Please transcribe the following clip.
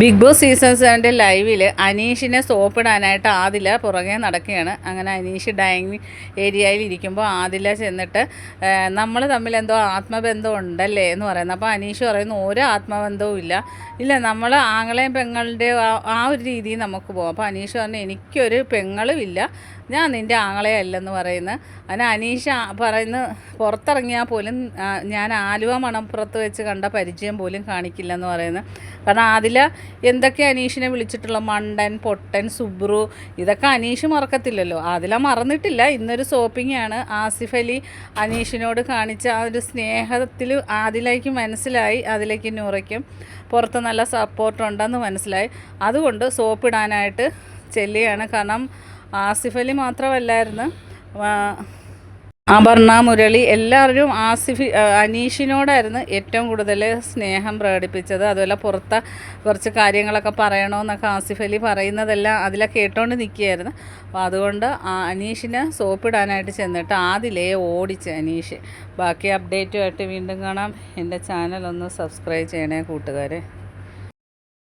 Big boss season സെവന്റെ ലൈവിൽ അനീഷിനെ സോപ്പിടാനായിട്ട് ആദില പുറകെ നടക്കുകയാണ്. അങ്ങനെ അനീഷ് ഡൈനിങ് ഏരിയയിൽ ഇരിക്കുമ്പോൾ ആദില ചെന്നിട്ട് നമ്മൾ തമ്മിൽ എന്തോ ആത്മബന്ധം ഉണ്ടല്ലേ? എന്ന് പറയുന്നത് അപ്പോൾ അനീഷ് പറയുന്നു ഒരു ആത്മബന്ധവും ഇല്ല. ഇല്ല നമ്മൾ ആങ്ങളെയും പെങ്ങളുടെ ആ ഒരു രീതിയിൽ നമുക്ക് പോകാം അപ്പോൾ അനീഷ് പറഞ്ഞു എനിക്കൊരു പെങ്ങളും ഇല്ല. ഞാൻ നിന്റെ ആങ്ങളെ അല്ലെന്ന് പറയുന്നത് അങ്ങനെ അനീഷ പറയുന്ന പുറത്തിറങ്ങിയാൽ പോലും ഞാൻ ആലുവ മണപ്പുറത്ത് വെച്ച് കണ്ട പരിചയം പോലും കാണിക്കില്ലെന്ന് പറയുന്നത് കാരണം അതിൽ എന്തൊക്കെ അനീഷിനെ വിളിച്ചിട്ടുള്ള മണ്ടൻ പൊട്ടൻ സുബ്രു ഇതൊക്കെ അനീഷ് മറക്കത്തില്ലല്ലോ. അതിലാ മറന്നിട്ടില്ല. ഇന്നൊരു സോപ്പിങ്ങാണ് ആസിഫ് അലി അനീഷിനോട് കാണിച്ച ആ ഒരു സ്നേഹത്തിൽ അതിലേക്ക് മനസ്സിലായി. അതിലേക്ക് നൂറയ്ക്കും. പുറത്ത് നല്ല സപ്പോർട്ട് ഉണ്ടെന്ന് മനസ്സിലായി. അതുകൊണ്ട് സോപ്പിടാനായിട്ട് ചെല്ലുകയാണ്. കാരണം ആസിഫ് അലി മാത്രമല്ലായിരുന്നു. അപർണ മുരളി എല്ലാവരും ആസിഫി അനീഷിനോടായിരുന്നു ഏറ്റവും കൂടുതൽ സ്നേഹം പ്രകടിപ്പിച്ചത്. അതുപോലെ പുറത്തെ കുറച്ച് കാര്യങ്ങളൊക്കെ പറയണമെന്നൊക്കെ ആസിഫ് അലി പറയുന്നതെല്ലാം അതിലൊക്കെ കേട്ടോണ്ട് നിൽക്കുകയായിരുന്നു അപ്പോൾ അതുകൊണ്ട് അനീഷിനെ സോപ്പിടാനായിട്ട് ചെന്നിട്ട് ആദിലേ ഓടിച്ച് അനീഷ്. ബാക്കി അപ്ഡേറ്റുമായിട്ട് വീണ്ടും കാണാം. എന്റെ ചാനൽ ഒന്ന് സബ്സ്ക്രൈബ് ചെയ്യണേ കൂട്ടുകാരെ.